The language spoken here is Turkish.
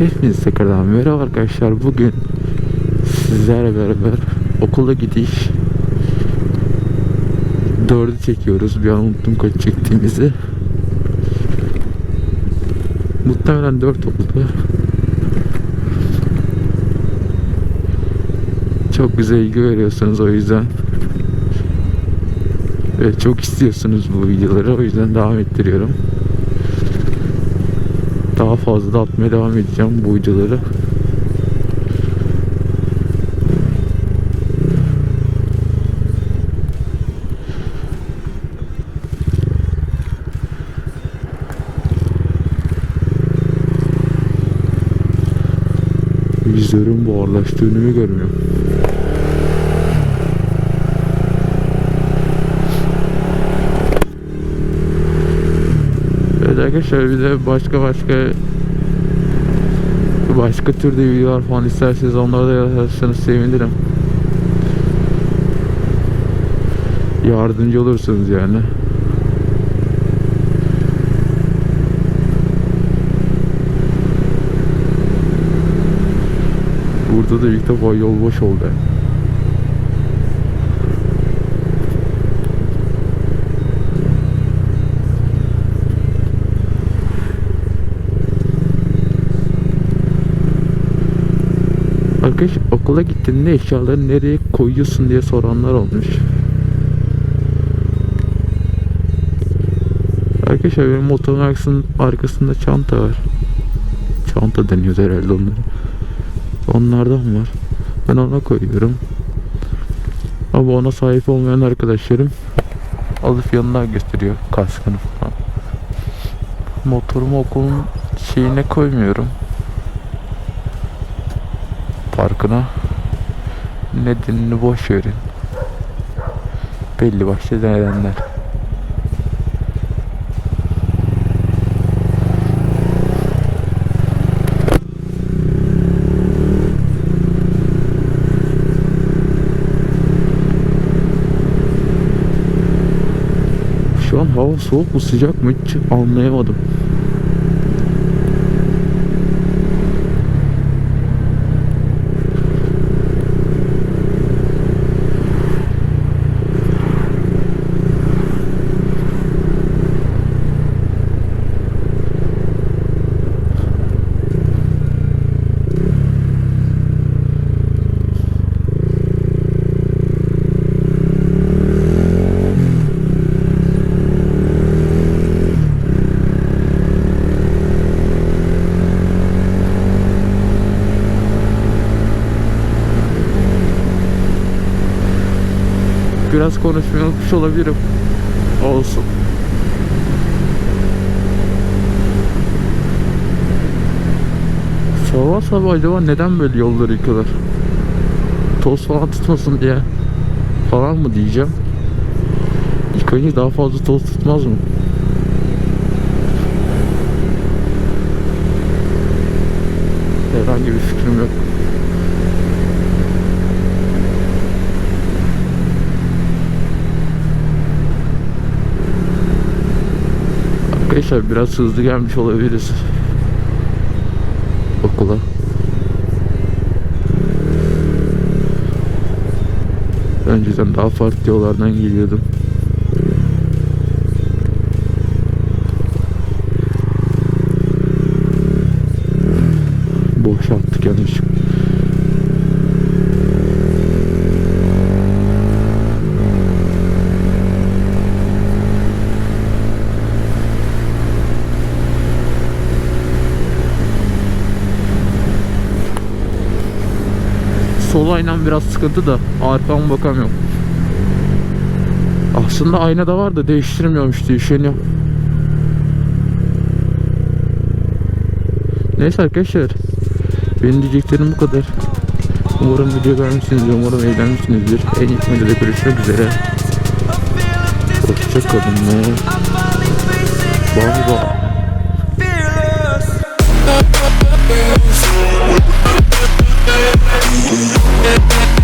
Hepiniz tekrardan merhaba arkadaşlar. Bugün sizlerle beraber okula gidiş dördü çekiyoruz. Bir an unuttum kaç çektiğimizi. Muhtemelen dört oldu. Çok güzel ilgi veriyorsunuz o yüzden. Ve çok istiyorsunuz bu videoları o yüzden devam ettiriyorum. Daha fazla atmaya devam edeceğim bu videoları. Vizörün buharlaştığını görmüyorum? Evet arkadaşlar bir de başka başka başka türde videolar falan isterseniz onları da yazarsanız sevinirim. Yardımcı olursunuz yani. Burada da ilk defa yol boş oldu. Arkadaş okula gittiğinde eşyaları nereye koyuyorsun diye soranlar olmuş. Arkadaşlar benim motorun arkasında, çanta var. Çanta deniyor herhalde onlara. Onlardan var. Ben ona koyuyorum. Ama ona sahip olmayan arkadaşlarım alıp yanına gösteriyor kaskını falan. Motorumu okulun şeyine koymuyorum parkına. Nedenini boş verin. Belli başlı nedenler. Şu an hava soğuk mu sıcak mı hiç anlayamadım. Biraz konuşmayı unutmuş olabilirim. Olsun. Sabah sabah acaba neden böyle yolları yıkıyorlar? Toz falan tutmasın diye falan mı diyeceğim. Yıkayınca daha fazla toz tutmaz mı? Herhangi bir fikrim yok. Arkadaşlar biraz hızlı gelmiş olabiliriz okula. Önceden daha farklı yollardan geliyordum. Boşalttık yanlış. Sol aynam biraz sıkıntı da arkama bakamıyorum. Aslında aynada var da değiştirmiyorum işte üşeniyorum. Neyse arkadaşlar. Benim diyeceklerim bu kadar. Umarım video beğenmişsinizdir. Umarım eğlenmişsinizdir. En ilk videoda görüşmek üzere. Hoşçakalın bye bye. Thank